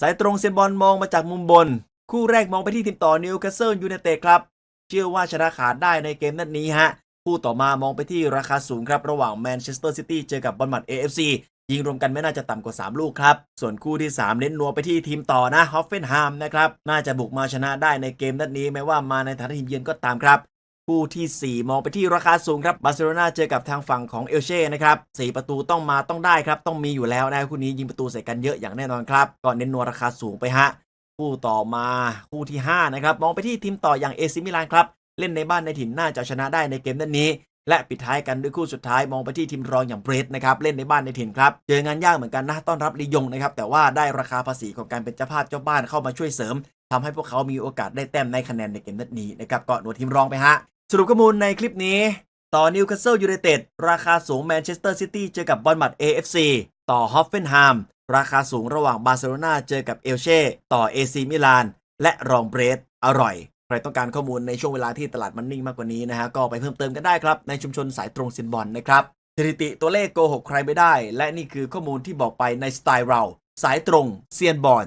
สายตรงเซยนบอลมองมาจากมุมบน คู่แรกมองไปที่ทีมต่อนิวคาสเซิลยูไนเต็ดครับ เชื่อว่าชนะขาดได้ในเกมนัดนี้ฮะคู่ต่อมามองไปที่ราคาสูงครับระหว่างแมนเชสเตอร์ซิตี้เจอกับบอลมัด AFC ยิงรวมกันไม่น่าจะต่ำกว่า 3 ลูกครับ ส่วนคู่ที่ 3 เน้นนัวไปที่ทีมต่อนะฮอฟเฟนฮามนะครับ น่าจะบุกมาชนะได้ในเกมนัดนี้แม้ว่ามาในฐานะทีมเยือนก็ตามครับ คู่ทีสี่ 4 มองไปที่ราคาสูงครับบาร์เซโลนาเจอกับทางฝั่งของเอลเช่นะครับ4ประตูต้องมาต้องได้ครับ ต้องมีอยู่แล้วนะคู่นี้ยิงประตูใส่กันเยอะอย่างแน่นอนครับก็เน้นนัวราคาสูงไปฮะคู่ต่อมาคู่ที่ 5 นะครับ มองไปที่ทีมต่ออย่างเอซิมิลานครับ เล่นในบ้านในถิ่นน่าจะชนะได้ในเกมนัดนี้ และปิดท้ายกันด้วยคู่สุดท้ายมองไปที่ทีมรองอย่างเบรดนะครับ เล่นในบ้านในถิ่นครับ เจองานยากเหมือนกันนะ ต้อนรับลียงนะครับ แต่ว่าได้ราคาภาษีของการเป็นเจ้าภาพเจ้าบ้านเข้ามาช่วยเสริมทำให้พวกเขามีโอกาสได้แต้มในคะแนนในเกมนัดนี้นะครับก็หนวยทีมรองไปฮะ สรุปข้อมูลในคลิปนี้ ต่อนิวคาสเซิลยูไนเต็ดราคาสูงแมนเชสเตอร์ซิตี้เจอกับบอลมัด AFC ต่อฮอฟเฟนไฮม์ราคาสูงระหว่างบาร์เซโลนาเจอกับเอลเช่ต่อ AC มิลาน และรองเบรดอร่อย ใครต้องการข้อมูลในช่วงเวลาที่ตลาดมันนิ่งมากกว่านี้นะฮะ ก็ไปเพิ่มเติมกันได้ครับ ในชุมชนสายตรงซินบอลนะครับสถิติตัวเลขโกหกใครไม่ได้ และนี่คือข้อมูลที่บอกไปในสไตล์เรา สายตรงเซียนบอล